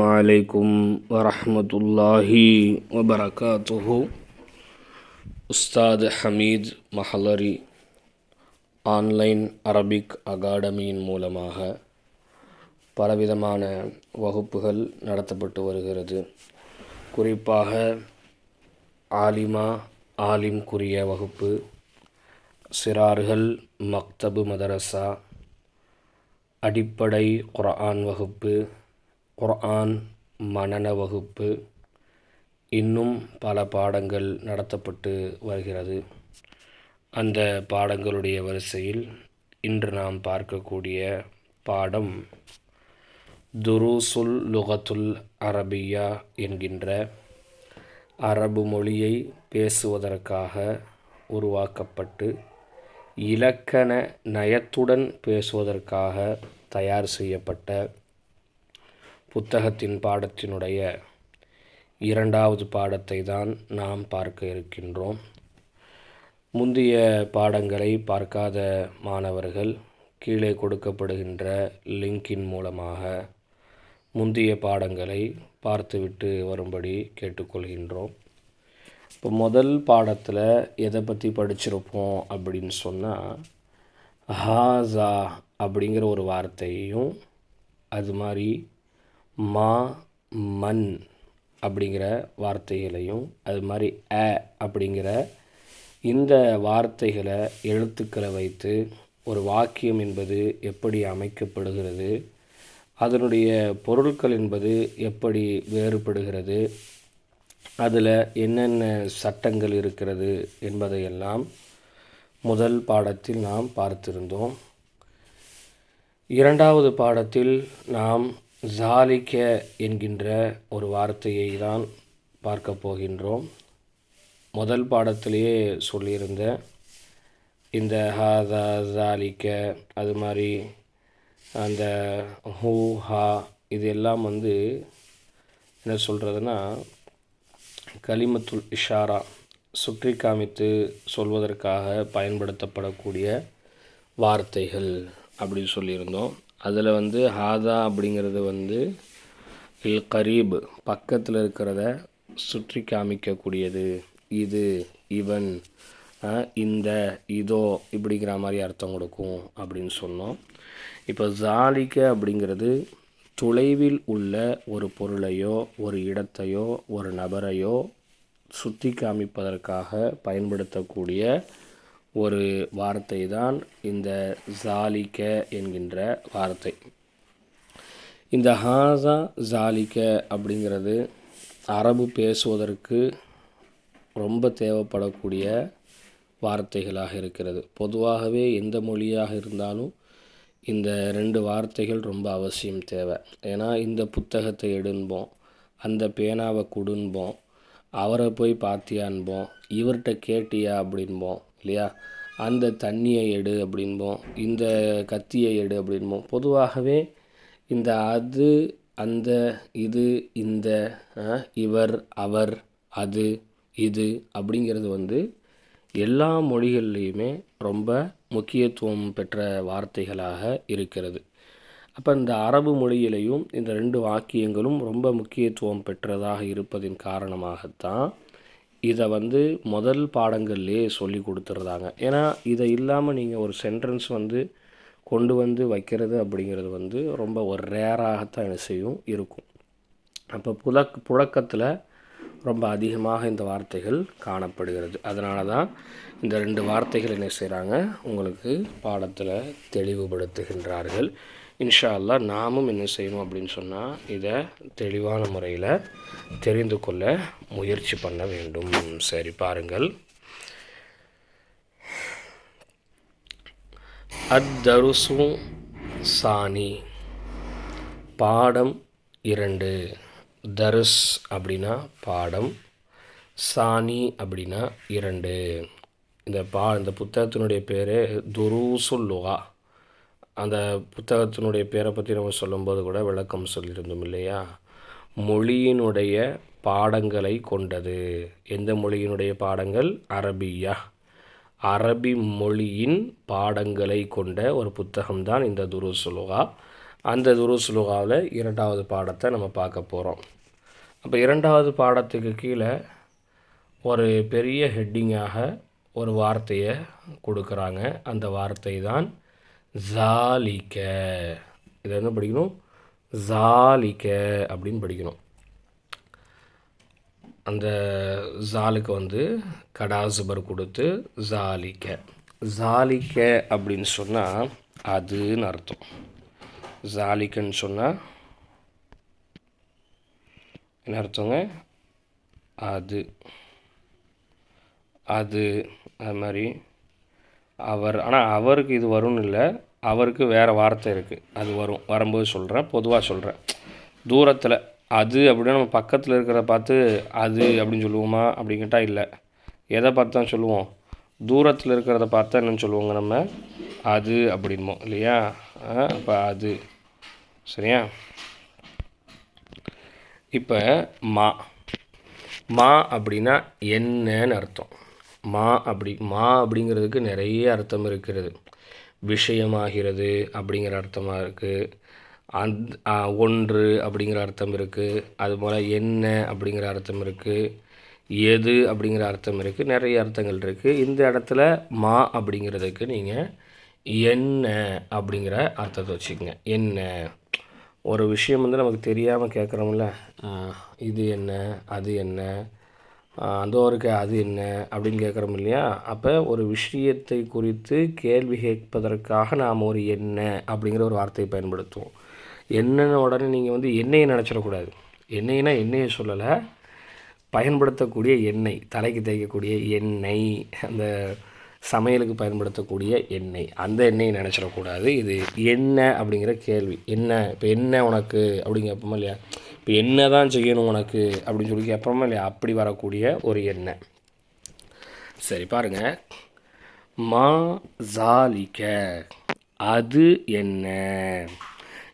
வலைக்கும் வரமத்துல்லாஹி வபரகாத்துஹு உஸ்தாத் ஹமீத் மஹலரி ஆன்லைன் அரபிக் அகாடமியின் மூலமாக பலவிதமான வகுப்புகள் நடத்தப்பட்டு வருகிறது. குறிப்பாக ஆலிமா ஆலிம் குரிய வகுப்பு சிறார்கள் மக்தபு மதரசா அடிப்படை குரான் வகுப்பு குர்ஆன் மனன வகுப்பு இன்னும் பல பாடங்கள் நடத்தப்பட்டு வருகிறது. அந்த பாடங்களுடைய வரிசையில் இன்று நாம் பார்க்கக்கூடிய பாடம் துருசுல் லுகத்துல் அரபியா என்கின்ற அரபு மொழியை பேசுவதற்காக உருவாக்கப்பட்டு இலக்கண நயத்துடன் பேசுவதற்காக தயார் செய்யப்பட்ட புத்தகத்தின் பாடத்தினுடைய இரண்டாவது பாடத்தை தான் நாம் பார்க்க இருக்கின்றோம். முந்தைய பாடங்களை பார்க்காத மாணவர்கள் கீழே கொடுக்கப்படுகின்ற லிங்கின் மூலமாக முந்தைய பாடங்களை பார்த்துவிட்டு வரும்படி கேட்டுக்கொள்கின்றோம். இப்போ முதல் பாடத்தில் எதை பற்றி படிச்சிருப்போம் அப்படின்னு சொன்னால் ஹாசா அப்படிங்கிற ஒரு வார்த்தையையும் அது மாதிரி மா மண் அப்படிங்கிற வார்த்தைகளையும் அது மாதிரி அ அப்படிங்கிற இந்த வார்த்தைகளை எழுத்துக்களை வைத்து ஒரு வாக்கியம் என்பது எப்படி அமைக்கப்படுகிறது அதனுடைய பொருட்கள் என்பது எப்படி வேறுபடுகிறது அதில் என்னென்ன சட்டங்கள் இருக்கிறது என்பதையெல்லாம் முதல் பாடத்தில் நாம் பார்த்திருந்தோம். இரண்டாவது பாடத்தில் நாம் ஜாலிக்க என்கின்ற ஒரு வார்த்தையை தான் பார்க்க போகின்றோம். முதல் பாடத்திலேயே சொல்லியிருந்த இந்த ஹாதா ஜாலிக்க அது மாதிரி அந்த ஹூ ஹா இது எல்லாம் வந்து என்ன சொல்கிறதுனா கலிமத்துல் இஷாரா சுற்றி காமித்து சொல்வதற்காக பயன்படுத்தப்படக்கூடிய வார்த்தைகள் அப்படின்னு சொல்லியிருந்தோம். அதில் வந்து ஹாதா அப்படிங்கிறது வந்து இல் கரீப் பக்கத்தில் இருக்கிறத சுற்றி காமிக்கக்கூடியது. இது இவன் இந்த இதோ இப்படிங்கிற மாதிரி அர்த்தம் கொடுக்கும் அப்படின்னு சொன்னோம். இப்போ ஜாலிக்க அப்படிங்கிறது தொலைவில் உள்ள ஒரு பொருளையோ ஒரு இடத்தையோ ஒரு நபரையோ சுற்றி காமிப்பதற்காக பயன்படுத்தக்கூடிய ஒரு வார்த்தை தான் இந்த ஜாலிக்க என்கின்ற வார்த்தை. இந்த ஹாசா ஜாலிக்க அப்படிங்கிறது அரபு பேசுவதற்கு ரொம்ப தேவைப்படக்கூடிய வார்த்தைகளாக இருக்கிறது. பொதுவாகவே எந்த மொழியாக இருந்தாலும் இந்த ரெண்டு வார்த்தைகள் ரொம்ப அவசியம் தேவை. ஏன்னா இந்த புத்தகத்தை எடுன்போம் அந்த பேனாவை கொடுன்போம் அவரை போய் பார்த்தியான்போம் இவர்கிட்ட கேட்டியா அப்படின்போம் இல்லையா? அந்த தண்ணியை எடு அப்படின்போம். இந்த கத்தியை எடு அப்படின்போம். பொதுவாகவே இந்த அது அந்த இது இந்த இவர் அவர் அது இது அப்படிங்கிறது வந்து எல்லா மொழிகள்லேயுமே ரொம்ப முக்கியத்துவம் பெற்ற வார்த்தைகளாக இருக்கிறது. அப்போ இந்த அரபு மொழியிலையும் இந்த ரெண்டு வாக்கியங்களும் ரொம்ப முக்கியத்துவம் பெற்றதாக இருப்பதின் காரணமாகத்தான் இதை வந்து முதல் பாடங்கள்லேயே சொல்லி கொடுத்துட்றாங்க. ஏன்னா இதை இல்லாமல் நீங்கள் ஒரு சென்டென்ஸ் வந்து கொண்டு வந்து வைக்கிறது அப்படிங்கிறது வந்து ரொம்ப ஒரு ரேராகத்தான் என்ன செய்யும் இருக்கும். அப்போ புழக் புழக்கத்தில் ரொம்ப அதிகமாக இந்த வார்த்தைகள் காணப்படுகிறது. அதனால தான் இந்த ரெண்டு வார்த்தைகள் என்ன செய்கிறாங்க உங்களுக்கு பாடத்தில் தெளிவுபடுத்துகின்றார்கள். இன்ஷா அல்லா நாமும் என்ன செய்யணும் அப்படின்னு சொன்னால் இதை தெளிவான முறையில் தெரிந்து கொள்ள முயற்சி பண்ண வேண்டும். சரி பாருங்கள். அத்தருசு சாணி. பாடம் இரண்டு. தருஸ் அப்படின்னா பாடம் சாணி அப்படின்னா இரண்டு. இந்த பா இந்த புத்தகத்தினுடைய பேர் துருசுல்லுகா அந்த புத்தகத்தினுடைய பேரை பற்றி நம்ம சொல்லும்போது கூட விளக்கம் சொல்லியிருந்தோம் இல்லையா? மொழியினுடைய பாடங்களை கொண்டது. எந்த மொழியினுடைய பாடங்கள்? அரபியா. அரபி மொழியின் பாடங்களை கொண்ட ஒரு புத்தகம்தான் இந்த துருசுலுகா. அந்த துருசுலுகாவில் இரண்டாவது பாடத்தை நம்ம பார்க்க போகிறோம் அப்போ இரண்டாவது பாடத்துக்கு கீழே ஒரு பெரிய ஹெட்டிங்காக ஒரு வார்த்தையை கொடுக்குறாங்க. அந்த வார்த்தை தான் ஜாலிக்க இதை என்ன படிக்கணும்? ஜாலிக்க அப்படின்னு படிக்கணும். அந்த ஜாலுக்கு வந்து கடாசுபர் கொடுத்து ஜாலிக்க ஜாலிக்க அப்படின்னு சொன்னால் அதுன்னு அர்த்தம். ஜாலிக்கன்னு சொன்னால் என்ன அர்த்தங்க? அது. அது அது மாதிரி அவர் ஆனால் அவருக்கு இது வரும்னு இல்லை. அவருக்கு வேறு வார்த்தை இருக்குது அது வரும். வரும்போது சொல்கிறேன் பொதுவாக சொல்கிறேன் தூரத்தில் அது அப்படின்னா நம்ம பக்கத்தில் இருக்கிறத பார்த்து அது அப்படின்னு சொல்லுவோமா? அப்படிங்கிட்டா இல்லை. எதை பார்த்து தான் சொல்லுவோம்? தூரத்தில் இருக்கிறத பார்த்தா என்னென்னு சொல்லுவோங்க நம்ம. அது அப்படின்போம் இல்லையா? அப்போ அது. சரியா? இப்போ மா. மா அப்படின்னா என்னன்னு அர்த்தம். மா அப்படி மா அப்படிங்கிறதுக்கு நிறைய அர்த்தம் இருக்கிறது. விஷயமாகிறது அப்படிங்கிற அர்த்தமாக இருக்குது அந் ஒன்று அப்படிங்கிற அர்த்தம் இருக்குது அதுபோல் என்ன அப்படிங்கிற அர்த்தம் இருக்குது எது அப்படிங்கிற அர்த்தம் இருக்குது நிறைய அர்த்தங்கள் இருக்குது இந்த இடத்துல மா அப்படிங்கிறதுக்கு நீங்கள் என்ன அப்படிங்கிற அர்த்தத்தை வச்சுக்கோங்க. என்ன? ஒரு விஷயம் வந்து நமக்கு தெரியாமல் கேட்குறோம்ல இது என்ன? அது என்ன? அதோ ஒருக்கு அது என்ன அப்படின்னு கேட்குறோம் இல்லையா? அப்போ ஒரு விஷயத்தை குறித்து கேள்வி கேட்பதற்காக நாம் ஒரு என்ன அப்படிங்கிற ஒரு வார்த்தையை பயன்படுத்துவோம். என்னென்ன உடனே நீங்கள் வந்து எண்ணெயை நினச்சிடக்கூடாது. எண்ணெய்னா எண்ணெயை சொல்லலை. பயன்படுத்தக்கூடிய எண்ணெய் தலைக்கு தேய்க்கக்கூடிய எண்ணெய் அந்த சமையலுக்கு பயன்படுத்தக்கூடிய எண்ணெய் அந்த எண்ணெயை நினச்சிடக்கூடாது. இது என்ன அப்படிங்கிற கேள்வி. என்ன இப்போ என்ன உனக்கு அப்படின்னு கேட்போமா இல்லையா? இப்போ என்ன தான் செய்யணும் உனக்கு அப்படின்னு சொல்லி கேட்போமா இல்லையா அப்படி வரக்கூடிய ஒரு எண்ணெய் சரி பாருங்கள் மா ஜாலிக்க அது என்ன?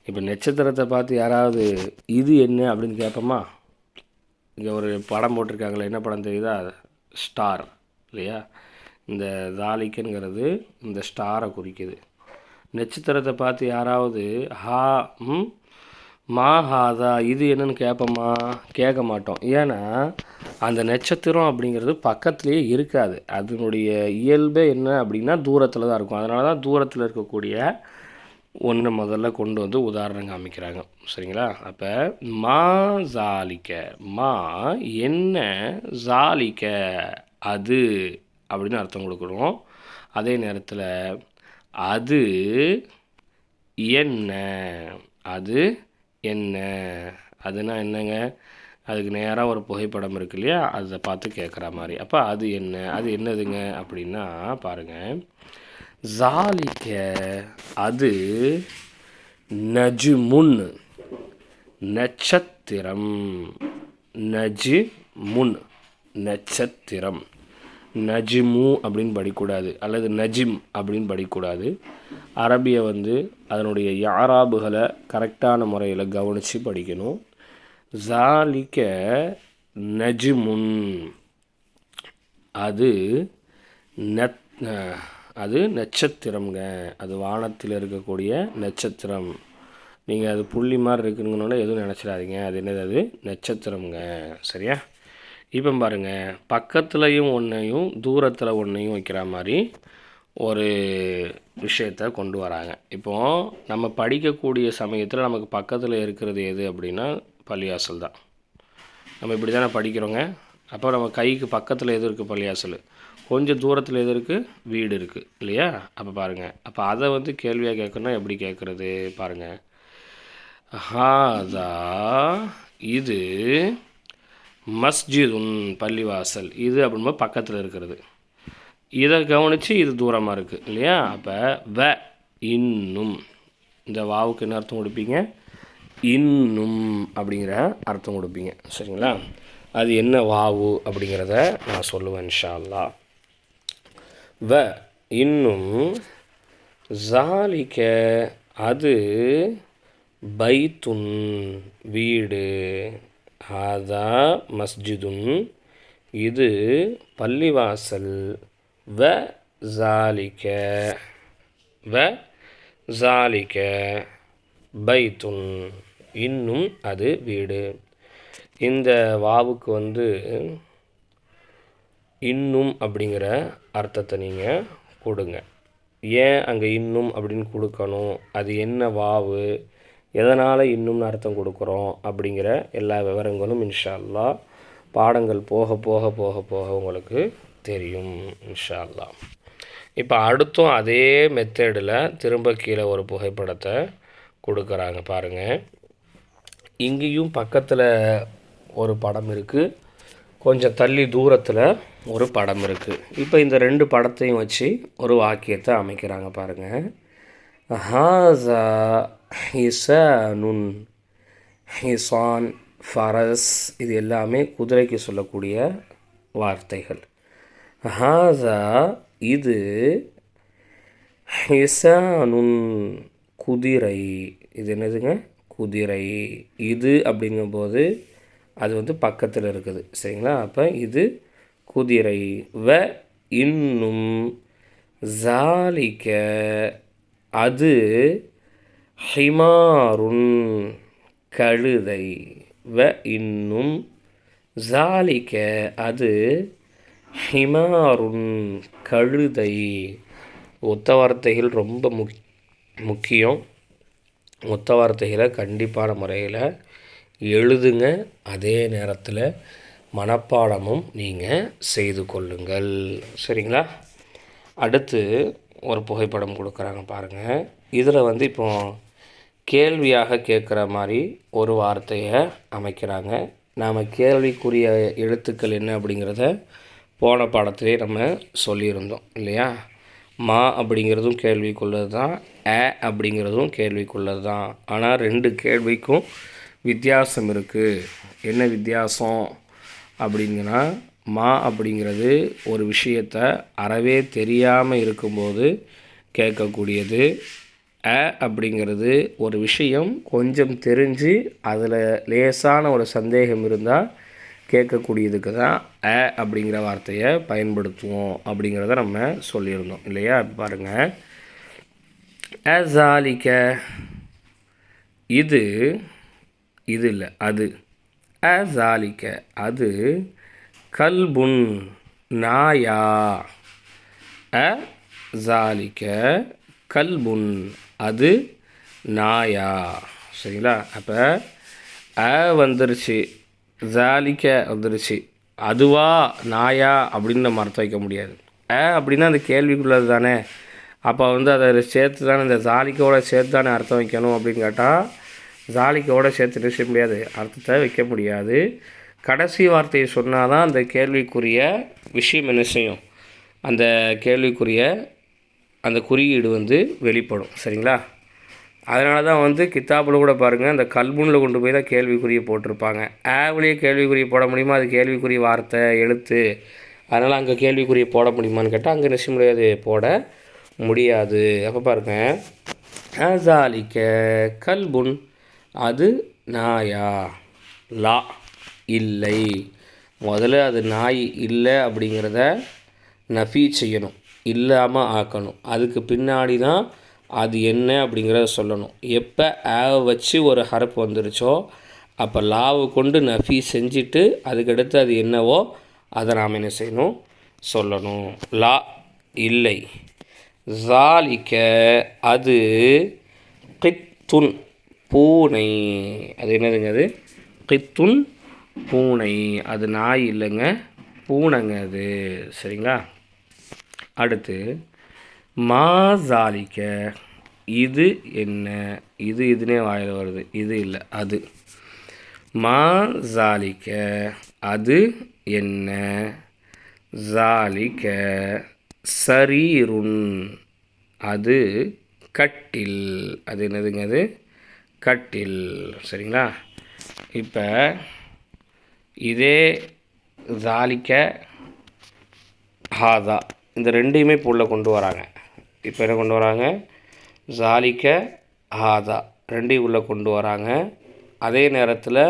இப்போ நட்சத்திரத்தை பார்த்து யாராவது இது என்ன அப்படின்னு கேட்போமா? இங்கே ஒரு படம் போட்டிருக்காங்களே என்ன படம் தெரியுதா? ஸ்டார் இல்லையா? இந்த தாலிக்குங்கிறது இந்த ஸ்டாரை குறிக்குது. நட்சத்திரத்தை பார்த்து யாராவது ஹா ம் மா ஹாதா இது என்னன்னு கேட்போமா கேட்க மாட்டோம். ஏன்னா அந்த நட்சத்திரம் அப்படிங்கிறது பக்கத்துலேயே இருக்காது. அதனுடைய இயல்பே என்ன அப்படின்னா தூரத்தில் தான் இருக்கும். அதனால தான் தூரத்தில் இருக்கக்கூடிய ஒன்று முதல்ல கொண்டு வந்து உதாரணம் காமிக்கிறாங்க. சரிங்களா? அப்போ மா ஜாலிக்க. மா என்ன ஜாலிக்க? அது அப்படின்னு அர்த்தம் கொடுக்குறோம். அதே நேரத்தில் அது என்ன? அது என்ன? அதுனா என்னங்க? அதுக்கு நேராக ஒரு புகைப்படம் இருக்கு இல்லையா? அதை பார்த்து கேட்குற மாதிரி. அப்போ அது என்ன? அது என்னதுங்க? அப்படின்னா பாருங்கள் ஜாலிக்க அது நஜுமுன். நட்சத்திரம். நஜு முன் நட்சத்திரம். நஜிமு அப்படின்னு படிக்கூடாது அல்லது நஜிம் அப்படின்னு படிக்கூடாது அரபியை வந்து அதனுடைய யாராபுகளை கரெக்டான முறையில் கவனித்து படிக்கணும். ஜாலிக்க நஜிமுன். அது நத் அது நட்சத்திரம்ங்க. அது வானத்தில் இருக்கக்கூடிய நட்சத்திரம். நீங்கள் அது புள்ளி மாதிரி இருக்குங்கனால எதுவும் நினச்சிடாதீங்க. அது என்னது அது? நட்சத்திரம்ங்க. சரியா? இப்போ பாருங்கள் பக்கத்துலேயும் ஒன்றையும் தூரத்தில் ஒன்றையும் வைக்கிற மாதிரி ஒரு விஷயத்தை கொண்டு வராங்க. இப்போது நம்ம படிக்கக்கூடிய சமயத்தில் நமக்கு பக்கத்தில் இருக்கிறது எது அப்படின்னா பள்ளியாசல் தான். நம்ம இப்படி தானே படிக்கிறோங்க? அப்போ நம்ம கைக்கு பக்கத்தில் எது இருக்குது பள்ளியாசல். கொஞ்சம் தூரத்தில் எது இருக்குது வீடு இருக்குது இல்லையா? அப்போ பாருங்கள் அப்போ அதை வந்து கேள்வியாக கேட்கணுன்னா எப்படி கேட்குறது? பாருங்கள் ஹாதா இது மஸ்ஜிதுன் பள்ளிவாசல். இது அப்படின்போது பக்கத்தில் இருக்கிறது. இதை கவனித்து இது தூரமாக இருக்குது இல்லையா? அப்போ வ இன்னும். இந்த வாவுக்கு என்ன அர்த்தம் கொடுப்பீங்க? இன்னும் அப்படிங்கிற அர்த்தம் கொடுப்பீங்க. சரிங்களா? அது என்ன வாவு அப்படிங்கிறத நான் சொல்லுவேன் இன்ஷால்லா வ இன்னும். ஜாலிக்க அது பைத்துன் வீடு. ஹாதா மஸ்ஜிதுன். இது பள்ளிவாசல். வ ஜாலிக்க வ ஜாலிக்க பைத்துன். இன்னும் அது வீடு. இந்த வாவுக்கு வந்து இன்னும் அப்படிங்கிற அர்த்தத்தை நீங்கள் கொடுங்க. ஏன் அங்கே இன்னும் அப்படின்னு கொடுக்கணும்? அது என்ன வாவு? எதனால் இன்னும்னு அர்த்தம் கொடுக்குறோம் அப்படிங்கிற எல்லா விவரங்களும் இன்ஷா பாடங்கள் போக போக போக போக உங்களுக்கு தெரியும் இன்ஷா இப்போ அடுத்தும் அதே மெத்தேடில் திரும்ப கீழே ஒரு புகைப்படத்தை கொடுக்குறாங்க பாருங்கள் இங்கேயும் பக்கத்தில் ஒரு படம் இருக்குது கொஞ்சம் தள்ளி தூரத்தில் ஒரு படம் இருக்குது இப்போ இந்த ரெண்டு படத்தையும் வச்சு ஒரு வாக்கியத்தை அமைக்கிறாங்க பாருங்கள் ஹாசா ஹிசனுன் ஹிசான் ஃபரஸ் இது எல்லாமே குதிரைக்கு சொல்லக்கூடிய வார்த்தைகள். ஹாசா இது ஹிசானுன் குதிரை. இது என்னதுங்க? குதிரை. இது அப்படிங்கும்போது அது வந்து பக்கத்தில் இருக்குது. சரிங்களா? அப்போ இது குதிரை. வ இன்னும் ஜாலிக்க அது ஹிமாருன் கழுதை வ இன்னும். ஜாலிக்க அது ஹிமாருன் கழுதை. ஒத்த வார்த்தைகள் ரொம்ப முக் முக்கியம். ஒத்த வார்த்தைகளை கண்டிப்பான முறையில் எழுதுங்க. அதே நேரத்தில் மனப்பாடமும் நீங்கள் செய்து கொள்ளுங்கள். சரிங்களா? அடுத்து ஒரு புகைப்படம் கொடுக்குறாங்க பாருங்கள் இதில் வந்து இப்போது கேள்வியாக கேட்குற மாதிரி ஒரு வார்த்தையை அமைக்கிறாங்க. நாம் கேள்விக்குரிய எழுத்துக்கள் என்ன அப்படிங்கிறத போன பாடத்திலே நம்ம சொல்லியிருந்தோம் இல்லையா? மா அப்படிங்கிறதும் கேள்விக்குள்ளது தான் ஏ அப்படிங்கிறதும் கேள்விக்குள்ளது தான் ஆனால் ரெண்டு கேள்விக்கும் வித்தியாசம் இருக்குது என்ன வித்தியாசம் அப்படிங்கன்னா மா அப்படிங்கிறது ஒரு விஷயத்தை அறவே தெரியாமல் இருக்கும்போது கேட்கக்கூடியது. அ அப்படிங்கிறது ஒரு விஷயம் கொஞ்சம் தெரிஞ்சு அதில் லேசான ஒரு சந்தேகம் இருந்தால் கேட்கக்கூடியதுக்கு தான் அ அப்படிங்கிற வார்த்தையை பயன்படுத்துவோம் அப்படிங்கிறத நம்ம சொல்லியிருந்தோம். இல்லையா? பாருங்கள் அசாலிக்க இது இது இல்லை அது. அசாலிக்க அது கல்புன் நாயா. அ ஜாலிக்க கல்புன் அது நாயா. சரிங்களா? அப்போ அ வந்துருச்சு. ஜாலிக்க வந்துருச்சு. அதுவா நாயா அப்படின்னு நம்ம அர்த்தம் வைக்க முடியாது. அ அப்படின்னா அந்த கேள்விக்குள்ளது தானே. அப்போ வந்து அதை சேர்த்து தானே இந்த ஜாலிக்கோட சேர்த்து தானே அர்த்தம் வைக்கணும் அப்படின்னு கேட்டால் ஜாலிக்கோட சேர்த்து என்ன செய்ய முடியாது. அர்த்தத்தை வைக்க முடியாது. கடைசி வார்த்தையை சொன்னால் தான் அந்த கேள்விக்குரிய விஷயம் என்ன செய்யும்? அந்த கேள்விக்குரிய அந்த குறியீடு வந்து வெளிப்படும். சரிங்களா? அதனால தான் வந்து கித்தாப்பில் கூட பாருங்கள் அந்த கல்புனில் கொண்டு போய் தான் கேள்விக்குறியை போட்டிருப்பாங்க. ஆவிலேயே கேள்விக்குறியை போட முடியுமா? அது கேள்விக்குரிய வார்த்தை எழுத்து. அதனால் அங்கே கேள்விக்குறியை போட முடியுமான்னு கேட்டால் அங்கே நிச்சய முடியாது போட முடியாது. அப்போ பாருங்க அசாலிக்க கல்புன் அது நாயா? லா இல்லை. முதல்ல அது நாய் இல்லை அப்படிங்கிறத நஃபி செய்யணும். இல்லாமல் ஆக்கணும். அதுக்கு பின்னாடி தான் அது என்ன அப்படிங்கிறத சொல்லணும். எப்போ ஆவ வச்சு ஒரு ஹரப்பு வந்துருச்சோ அப்போ லாவை கொண்டு நஃபி செஞ்சுட்டு அதுக்கடுத்து அது என்னவோ அதை நாம் என்ன செய்யணும்? சொல்லணும். லா இல்லை. ஜாலிக்க அது கித்துன் பூனை. அது என்னதுங்க அது? கித்துன் பூனை. அது நாய் இல்லைங்க பூனைங்க அது. சரிங்களா? அடுத்து மா ஜாலிக்க இது என்ன? இது இதுனே வாயில் வருது. இது இல்லை அது. மா ஜாலிக்க அது என்ன? ஜாலிக்க சரீருன் அது கட்டில். அது என்னதுங்க அது? கட்டில். சரிங்களா? இப்போ இதே ஜாலிக்க ஹாதா. இந்த ரெண்டையுமே இப்போ உள்ளே கொண்டு வராங்க. இப்போ என்ன கொண்டு வராங்க? ஜாலிக்க ஹாதா ரெண்டையும் உள்ளே கொண்டு வராங்க. அதே நேரத்தில்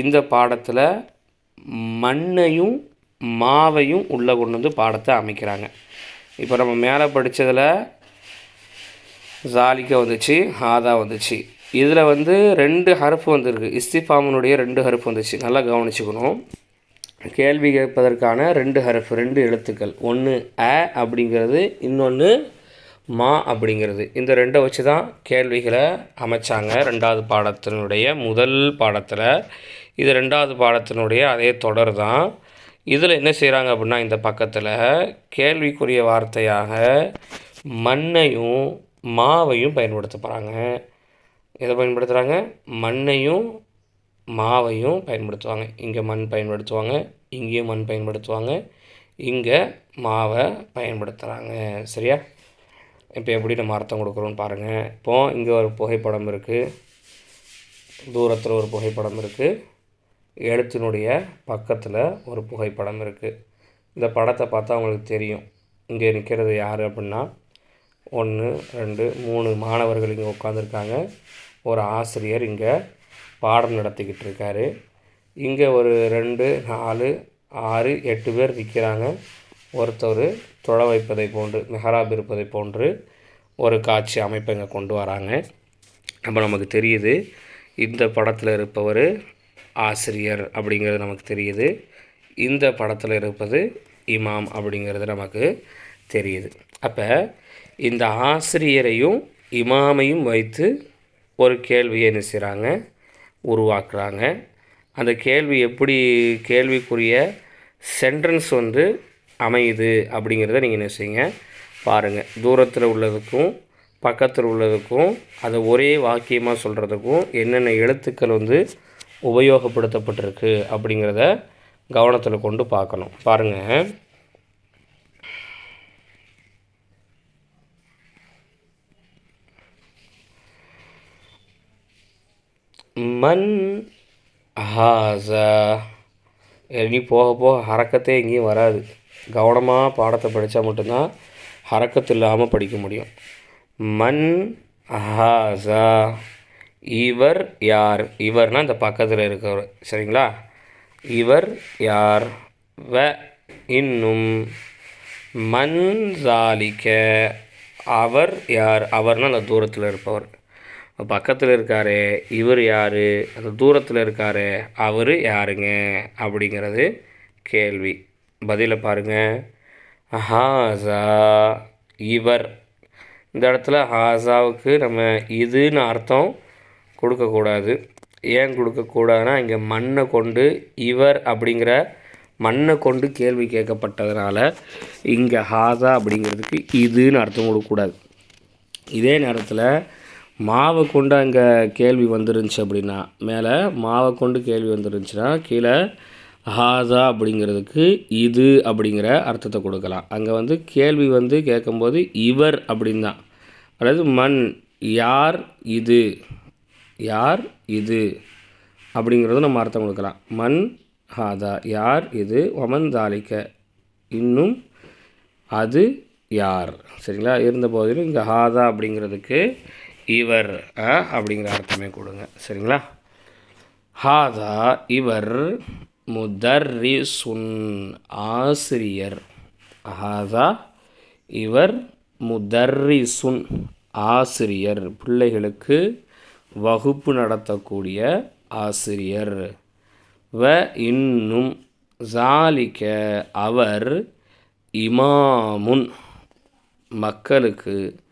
இந்த பாடத்தில் மண்ணையும் மாவையும் உள்ளே கொண்டு வந்து பாடத்தை அமைக்கிறாங்க. இப்போ நம்ம மேலே படித்ததில் ஜாலிக்க வந்துச்சு ஹாதா வந்துச்சு. இதில் வந்து ரெண்டு ஹரஃப் வந்துருக்கு. இஸ்திஃபாமனுடைய ரெண்டு ஹரஃப் வந்துச்சு. நல்லா கவனிச்சுக்கணும். கேள்வி கேட்பதற்கான ரெண்டு ஹரஃப் ரெண்டு எழுத்துக்கள். ஒன்று அ அப்படிங்கிறது இன்னொன்று மா அப்படிங்கிறது. இந்த ரெண்டை வச்சு தான் கேள்விகளை அமைச்சாங்க ரெண்டாவது பாடத்தினுடைய முதல் பாடத்தில். இது ரெண்டாவது பாடத்தினுடைய அதே தொடர் தான் இதில் என்ன செய்கிறாங்க அப்படின்னா இந்த பக்கத்தில் கேள்விக்குரிய வார்த்தையாக மண்ணையும் மாவையும் பயன்படுத்த போகிறாங்க எதை பயன்படுத்துகிறாங்க மண்ணையும் மாவையும் பயன்படுத்துவாங்க. இங்கே மண் பயன்படுத்துவாங்க இங்கேயும் மண் பயன்படுத்துவாங்க. இங்கே மாவை பயன்படுத்துகிறாங்க சரியா? இப்போ எப்படி நம்ம அர்த்தம் கொடுக்குறோன்னு பாருங்கள் இப்போது இங்கே ஒரு புகைப்படம் இருக்குது தூரத்தில் ஒரு புகைப்படம் இருக்குது எழுத்தினுடைய பக்கத்தில் ஒரு புகைப்படம் இருக்குது இந்த படத்தை பார்த்தா அவங்களுக்கு தெரியும். இங்கே நிற்கிறது யார் அப்படின்னா ஒன்று ரெண்டு மூணு மாணவர்கள் இங்கே உட்காந்துருக்காங்க ஒரு ஆசிரியர் இங்கே பாடம் நடத்திக்கிட்டு இருக்காரு இங்கே ஒரு ரெண்டு நாலு ஆறு எட்டு பேர் நிற்கிறாங்க ஒருத்தர் தொழ வைப்பதை போன்று மெஹராப் இருப்பதை போன்று ஒரு காட்சி அமைப்பை இங்கே கொண்டு வராங்க. அப்போ நமக்கு தெரியுது இந்த படத்தில் இருப்பவர் ஆசிரியர் அப்படிங்கிறது நமக்கு தெரியுது. இந்த படத்தில் இருப்பது இமாம் அப்படிங்கிறது நமக்கு தெரியுது. அப்போ இந்த ஆசிரியரையும் இமாமையும் வைத்து ஒரு கேள்வியை என்ன செய்கிறாங்க உருவாக்குறாங்க. அந்த கேள்வி எப்படி கேள்விக்குரிய சென்டென்ஸ் வந்து அமையுது அப்படிங்கிறத நீங்கள் என்ன செய்யுங்க பாருங்கள் தூரத்தில் உள்ளதுக்கும் பக்கத்தில் உள்ளதுக்கும் அதை ஒரே வாக்கியமாக சொல்கிறதுக்கும் என்னென்ன எழுத்துக்கள் வந்து உபயோகப்படுத்தப்பட்டிருக்கு அப்படிங்கிறத கவனத்தில் கொண்டு பார்க்கணும். பாருங்கள் மண் ஹாசா இனி போக போக ஹரக்கத்தே எங்கேயும் வராது. கவனமாக பாடத்தை படித்தா மட்டும்தான் ஹரக்கத்து இல்லாமல் படிக்க முடியும். மண் ஹாசா இவர் யார்? இவர்னால் இந்த பக்கத்தில் இருக்கிறவர் சரிங்களா? இவர் யார்? வ இன்னும். மண் ஜாலிக்க அவர் யார்? அவர்னால் அந்த தூரத்தில் இருப்பவர். பக்கத்தில் இருக்காரு இவர் யார்? அந்த தூரத்தில் இருக்காரு அவர் யாருங்க? அப்படிங்கிறது கேள்வி. பதிலை பாருங்கள் ஹாசா இவர். இந்த இடத்துல ஹாசாவுக்கு நம்ம இதுன்னு அர்த்தம் கொடுக்கக்கூடாது. ஏன் கொடுக்கக்கூடாதுன்னா இங்கே மண்ணை கொண்டு இவர் அப்படிங்கிற மண்ணை கொண்டு கேள்வி கேட்கப்பட்டதுனால இங்கே ஹாசா அப்படிங்கிறதுக்கு இதுன்னு அர்த்தம் கொடுக்கக்கூடாது. இதே நேரத்தில் மாவை கொண்டு அங்கே கேள்வி வந்துருந்துச்சு அப்படின்னா மேலே மாவை கொண்டு கேள்வி வந்துருந்துச்சுன்னா கீழே ஹாதா அப்படிங்கிறதுக்கு இது அப்படிங்கிற அர்த்தத்தை கொடுக்கலாம். அங்கே வந்து கேள்வி வந்து கேட்கும்போது இவர் அப்படின் தான் அதாவது மண் யார் இது? யார் இது? அப்படிங்கிறது நம்ம அர்த்தம் கொடுக்கலாம். மண் ஹாதா யார் இது? ஒமன் தாலிக்க இன்னும் அது யார்? சரிங்களா? இருந்த போதிலும் இங்கே ஹாதா அப்படிங்கிறதுக்கு இவர் அப்படிங்கிற அர்த்தமே கொடுங்க. சரிங்களா? ஹாதா இவர் முதர்ரி சுன் ஆசிரியர். ஹாதா இவர் முதர்ரிசுன் ஆசிரியர். பிள்ளைகளுக்கு வகுப்பு நடத்தக்கூடிய ஆசிரியர். வ இன்னும் ஜாலிக்க அவர் இமாமுன். மக்களுக்கு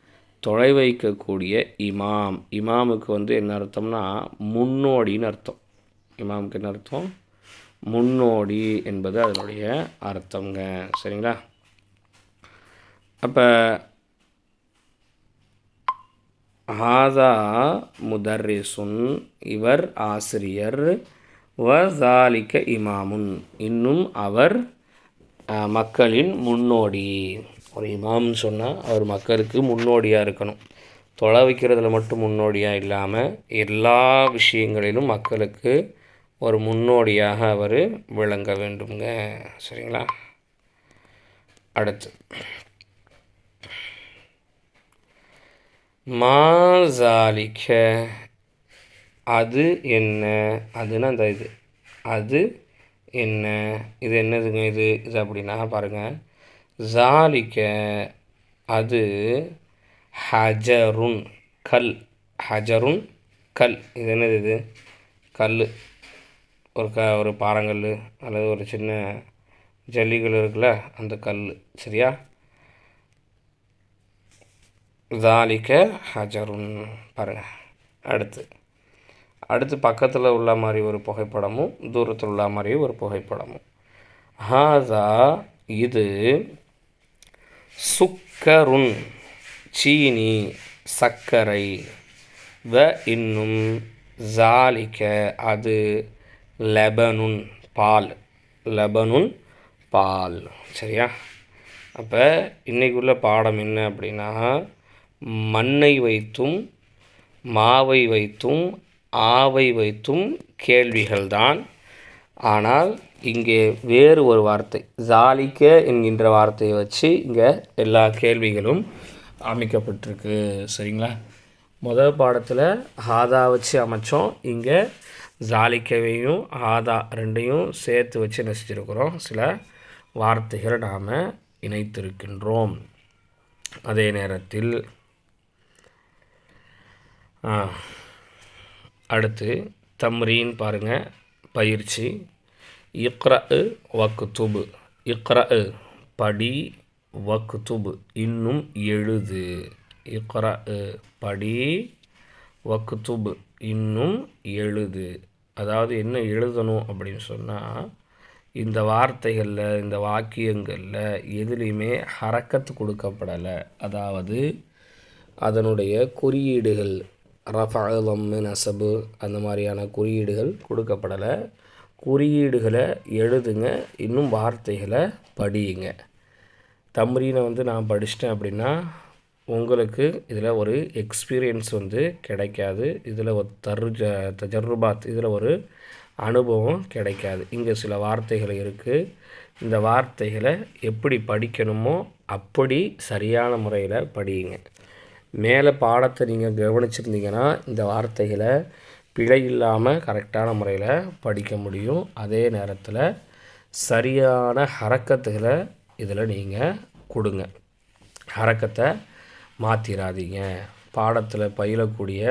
தொலை வைக்கக்கூடிய இமாம். இமாமுக்கு வந்து என்ன அர்த்தம்னா முன்னோடின்னு அர்த்தம். இமாமுக்கு என்ன அர்த்தம்? முன்னோடி என்பது அதனுடைய அர்த்தங்க சரிங்களா? அப்போ ஹாதா முதர்ரிசுன் இவர் ஆசிரியர். வசாலிக்க இமாமுன் இன்னும் அவர் மக்களின் முன்னோடி. ஒரு இமாம்னு சொன்னால் அவர் மக்களுக்கு முன்னோடியாக இருக்கணும். தொலை வைக்கிறதுல மட்டும் முன்னோடியாக இல்லாமல் எல்லா விஷயங்களிலும் மக்களுக்கு ஒரு முன்னோடியாக அவர் விளங்க வேண்டுங்க சரிங்களா? அடுத்து. மாசாலிக்க அது என்ன? அதுன்னா அந்த இது. அது என்ன? இது என்னதுங்க இது? இது அப்படின்னா பாருங்கள் ஜாலிக்க அது ஹஜருன் கல். ஹஜருன் கல். இது என்னது இது? கல். ஒரு க ஒரு பாறங்கல் அல்லது ஒரு சின்ன ஜல்லிகள் இருக்குல்ல அந்த கல். சரியா? ஜாலிக்க ஹஜருன் பாருங்கள் அடுத்து. அடுத்து பக்கத்தில் உள்ள மாதிரி ஒரு புகைப்படமும் தூரத்தில் உள்ள மாதிரி ஒரு புகைப்படமும். ஹாதா இது சுக்கருன் சீனி சர்க்கரை வ இன்னும் ஜாலிக்க அது லெபனுன் பால். லெபனுன் பால். சரியா? அப்போ இன்றைக்குள்ள பாடம் என்ன அப்படின்னா மண்ணை வைத்தும் மாவை வைத்தும் ஆவை வைத்தும் கேள்விகள்தான். ஆனால் இங்கே வேறு ஒரு வார்த்தை ஜாலிக்க என்கின்ற வார்த்தையை வச்சு இங்கே எல்லா கேள்விகளும் அமைக்கப்பட்டிருக்கு. சரிங்களா? முதல் பாடத்தில் ஹாதா வச்சு அமைச்சோம். இங்கே ஜாலிக்கவையும் ஆதா ரெண்டையும் சேர்த்து வச்சு நசிச்சிருக்கிறோம். சில வார்த்தைகளை நாம் இணைத்திருக்கின்றோம். அதே நேரத்தில் அடுத்து தம்ரீன் பாருங்கள் பயிற்சி. இக்ர வக்குத்துபு இக்ர படி வக்குத்துபு இன்னும் எழுது. இக்ர படி வக்குத்துபு இன்னும் எழுது. அதாவது என்ன எழுதணும் அப்படின்னு சொன்னால் இந்த வார்த்தைகளில் இந்த வாக்கியங்களில் எதுலேயுமே ஹரக்கத்து கொடுக்கப்படலை. அதாவது அதனுடைய குறியீடுகள் ரஃபு நசபு அந்த மாதிரியான குறியீடுகள் கொடுக்கப்படலை. குறியீடுகளை எழுதுங்க இன்னும் வார்த்தைகளை படியுங்க. தம்ரீனை வந்து நான் படிச்சிட்டேன் அப்படின்னா உங்களுக்கு இதில் ஒரு எக்ஸ்பீரியன்ஸ் வந்து கிடைக்காது. இதில் ஒரு தரு தஜர்ருபாத் இதில் ஒரு அனுபவம் கிடைக்காது. இங்கே சில வார்த்தைகள் இருக்குது இந்த வார்த்தைகளை எப்படி படிக்கணுமோ அப்படி சரியான முறையில் படியுங்க. மேலே பாடத்தை நீங்கள் கவனிச்சிருந்தீங்கன்னா இந்த வார்த்தைகளை பிழை இல்லாமல் கரெக்டான முறையில் படிக்க முடியும். அதே நேரத்தில் சரியான ஹரக்கத்துகளை இதில் நீங்கள் கொடுங்க. ஹரக்கத்தை மாற்றிடாதீங்க பாடத்தில் பயிலக்கூடிய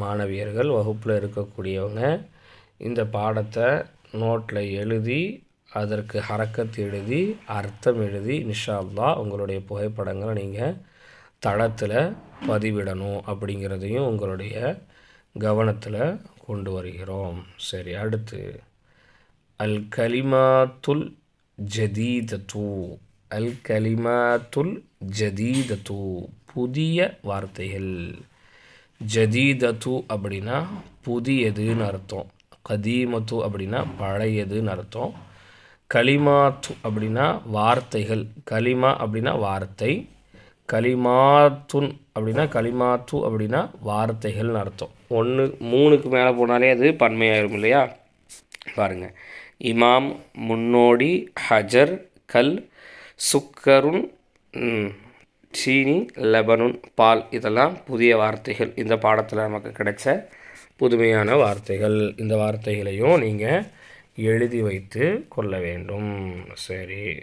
மாணவியர்கள் வகுப்பில் இருக்கக்கூடியவங்க இந்த பாடத்தை நோட்டில் எழுதி அதற்கு ஹரக்கத்து எழுதி அர்த்தம் எழுதி நிஷால்லா உங்களுடைய புகைப்படங்களை நீங்கள் தளத்தில் பதிவிடணும் அப்படிங்கிறதையும் உங்களுடைய கவனத்தில் கொண்டு வருகிறோம். சரி அடுத்து. அல் கலிமாத்துல் ஜதீதத்து அல் கலிமாத்துல் ஜதீதத்து புதிய வார்த்தைகள். ஜதீதத்து அப்படின்னா புதியதுன்னு அர்த்தம். கதீமத்து அப்படின்னா பழையதுன்னு அர்த்தம். களிமாத்து அப்படின்னா வார்த்தைகள். களிமா அப்படின்னா வார்த்தை. களிமாத்துன் அப்படின்னா களிமாத்து அப்படின்னா வார்த்தைகள்னு அர்த்தம். ஒன்று மூணுக்கு மேலே போனாலே அது பன்மையாயிரும் இல்லையா? பாருங்கள் இமாம் முன்னோடி ஹஜர் கல் சுக்கருன் சீனி லெபனுன் பால் இதெல்லாம் புதிய வார்த்தைகள். இந்த பாடத்தில் நமக்கு கிடைச்ச புதுமையான வார்த்தைகள். இந்த வார்த்தைகளையும் நீங்கள் எழுதி வைத்து கொள்ள வேண்டும். சரி.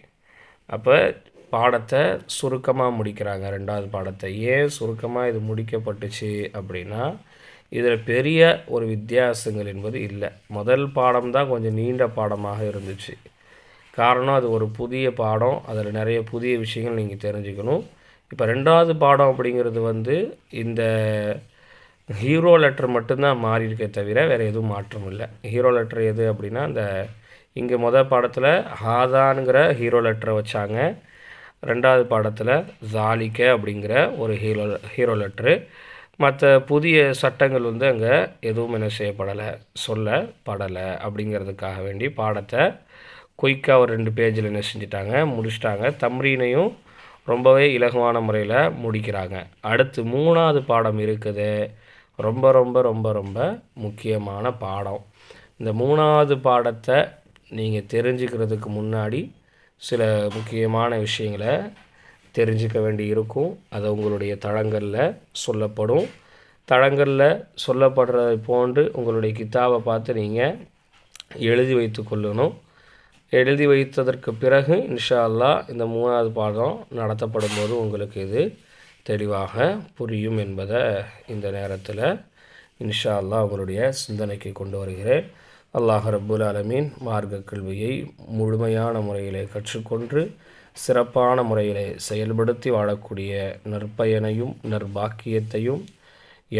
அப்போ பாடத்தை சுருக்கமாக முடிக்கிறாங்க. ரெண்டாவது பாடத்தை. ஏன் சுருக்கமாக இது முடிக்கப்பட்டுச்சு அப்படின்னா இதில் பெரிய ஒரு வித்தியாசங்கள் என்பது இல்லை. முதல் பாடம் தான் கொஞ்சம் நீண்ட பாடமாக இருந்துச்சு. காரணம் அது ஒரு புதிய பாடம். அதில் நிறைய புதிய விஷயங்கள் நீங்கள் தெரிஞ்சுக்கணும். இப்போ ரெண்டாவது பாடம் அப்படிங்கிறது வந்து இந்த ஹீரோ லெட்டர் மட்டும்தான் மாறி இருக்கே தவிர வேறு எதுவும் மாற்றம் இல்லை. ஹீரோ லெட்டர் எது அப்படின்னா அந்த இங்கே மொதல் பாடத்தில் ஹாதானுங்கிற ஹீரோ லெட்டரை வச்சாங்க. ரெண்டாவது பாடத்தில் ஜாலிக்க அப்படிங்கிற ஒரு ஹீரோ ஹீரோ லெட்ரு மற்ற புதிய சட்டங்கள் வந்து அங்கே எதுவும் என்ன செய்யப்படலை சொல்லப்படலை அப்படிங்கிறதுக்காக வேண்டி பாடத்தை குயிக்காக ஒரு ரெண்டு பேஜில் என்ன செஞ்சிட்டாங்க முடிச்சிட்டாங்க. தம்ரீனையும் ரொம்பவே இலகுவான முறையில் முடிக்கிறாங்க. அடுத்து மூணாவது பாடம் இருக்குது. ரொம்ப ரொம்ப ரொம்ப ரொம்ப முக்கியமான பாடம். இந்த மூணாவது பாடத்தை நீங்கள் தெரிஞ்சுக்கிறதுக்கு முன்னாடி சில முக்கியமான விஷயங்களை தெரிஞ்சுக்க வேண்டி இருக்கும் அது உங்களுடைய தளங்களில் சொல்லப்படும். தளங்களில் சொல்லப்படுறதை போன்று உங்களுடைய கித்தாவை பார்த்து நீங்கள் எழுதி வைத்து கொள்ளணும். எழுதி வைத்ததற்கு பிறகு இன்ஷா அல்லா இந்த மூணாவது பாடம் நடத்தப்படும் போது உங்களுக்கு இது தெளிவாக புரியும் என்பதை இந்த நேரத்தில் இன்ஷா அல்லாஹ் உங்களுடைய சிந்தனைக்கு கொண்டு வருகிறேன். அல்லாஹ் ரபுல் அலமீன் மார்க்க கல்வியை முழுமையான முறையிலே கற்றுக்கொண்டு சிறப்பான முறையிலே செயல்படுத்தி வாழக்கூடிய நற்பயனையும் நற்பாக்கியத்தையும்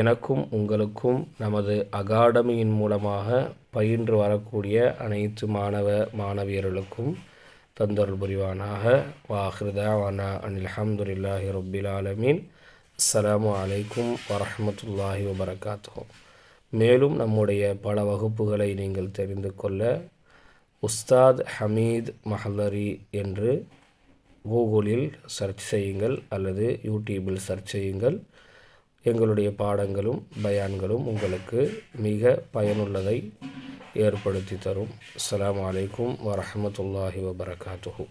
எனக்கும் உங்களுக்கும் நமது அகாடமியின் மூலமாக பயின்று வரக்கூடிய அனைத்து மாணவ மாணவியர்களுக்கும் தந்தொருள் புரிவானாக. வாஹிருதாவானா அனில் அஹமதுல்லாஹி ரொபில் ஆலமீன். அஸ்லாம் அலைக்கும் வரமத்துல்லாஹி வபரகாத்தோம் மேலும் நம்முடைய பல வகுப்புகளை நீங்கள் தெரிந்து கொள்ள உஸ்தாத் ஹமீத் மஹலரி என்று கூகுளில் சர்ச் செய்யுங்கள் அல்லது யூடியூபில் சர்ச் செய்யுங்கள். எங்களுடைய பாடங்களும் பயான்களும் உங்களுக்கு மிக பயனுள்ளதை ஏற்படுத்தி தரும். அஸ்லாம் வலைக்கும் வரமத்துல்லாஹி வபரகாத்துஹூ